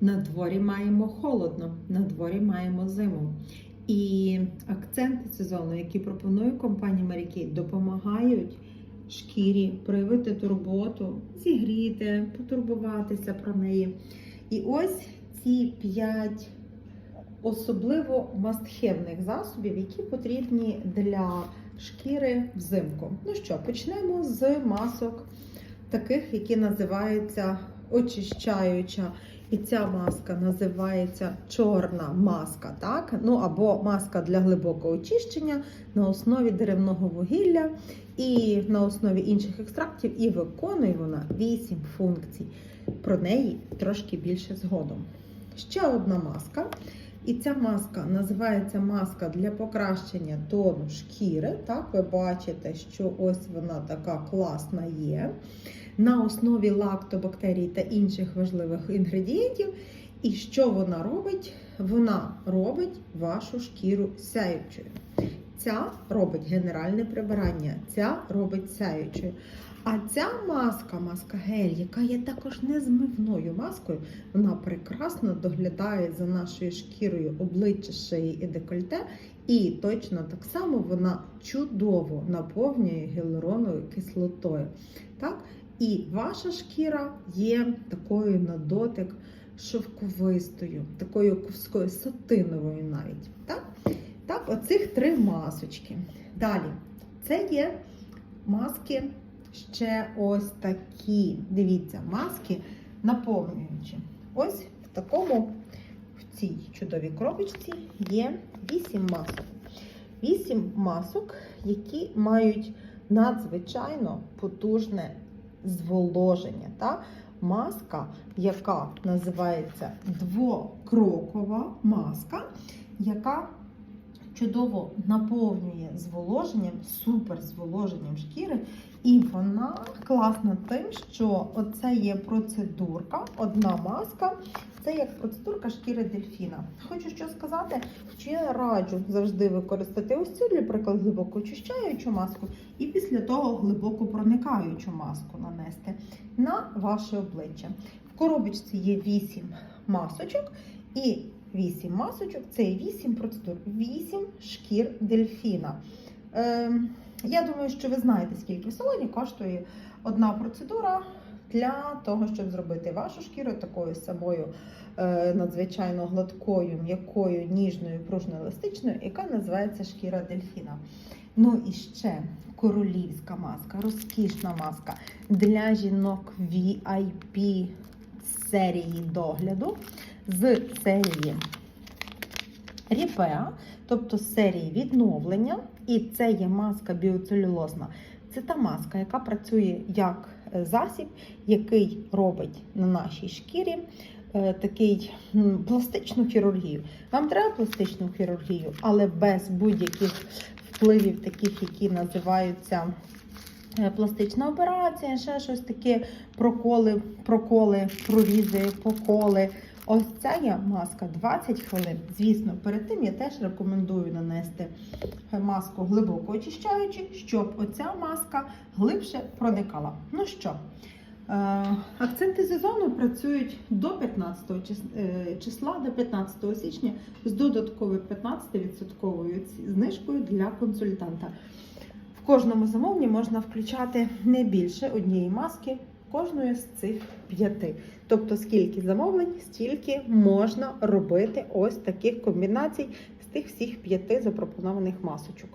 На дворі маємо холодно, на дворі маємо зиму. І акценти сезону, які пропонує компанія Kay, допомагають шкірі проявити турботу, зігріти, потурбуватися про неї. І ось ці п'ять особливо мастхевних засобів, які потрібні для шкіри взимку. Ну що, почнемо з масок, таких, які називаються очищаюча. І ця маска називається чорна маска, так? Ну або маска для глибокого очищення на основі деревного вугілля і на основі інших екстрактів, і виконує вона 8 функцій. Про неї трошки більше згодом. Ще одна маска. І ця маска називається маска для покращення тону шкіри. Так, ви бачите, що ось вона така класна є. На основі лактобактерій та інших важливих інгредієнтів. І що вона робить? Вона робить вашу шкіру сяючою. Ця робить генеральне прибирання, ця робить сяючою. А ця маска, маска гель, яка є також незмивною маскою, вона прекрасно доглядає за нашою шкірою обличчя, шиї і декольте. І точно так само вона чудово наповнює гіалуроновою кислотою. Так? І ваша шкіра є такою на дотик шовковистою, такою сатиновою навіть. Так? Так, оцих три масочки. Далі, це є маски ще ось такі. Дивіться, маски наповнюючі. Ось в такому, в цій чудовій коробочці є 8 масок. 8 масок, які мають надзвичайно потужне зволоження. Та? Маска, яка називається двокрокова маска, яка чудово наповнює зволоженням, супер зволоженням шкіри. І вона класна тим, що оце є процедурка, одна маска. Це як процедурка шкіри дельфіна. Хочу що сказати, що я раджу завжди використати ось цю, для прикладу, глибоко очищаючу маску, і після того глибоко проникаючу маску нанести на ваше обличчя. В коробочці є 8 масочок, і 8 масочок це 8 процедур, 8 шкір дельфіна. Е, я думаю, що ви знаєте, скільки в салоні коштує одна процедура для того, щоб зробити вашу шкіру такою самою е, надзвичайно гладкою, м'якою, ніжною, пружно-еластичною, яка називається шкіра дельфіна. Ну і ще королівська маска, розкішна маска для жінок VIP серії догляду з серії Ріпеа, тобто з серії відновлення. І це є маска біоцелюлозна. Це та маска, яка працює як засіб, який робить на нашій шкірі е, такий пластичну хірургію. Вам треба пластичну хірургію, але без будь-яких впливів, таких, які називаються пластична операція, ще щось таке, проколи, проколи, прорізи, поколи. Ось ця є маска 20 хвилин. Звісно, перед тим я теж рекомендую нанести маску глибоко очищаючи, щоб оця маска глибше проникала. Ну що, е, акценти сезону працюють до 15 е, числа, до 15 січня з додатковою 15% знижкою для консультанта. Кожному замовленні можна включати не більше однієї маски кожної з цих п'яти. Тобто, скільки замовлень, стільки можна робити ось таких комбінацій з тих всіх п'яти запропонованих масочок.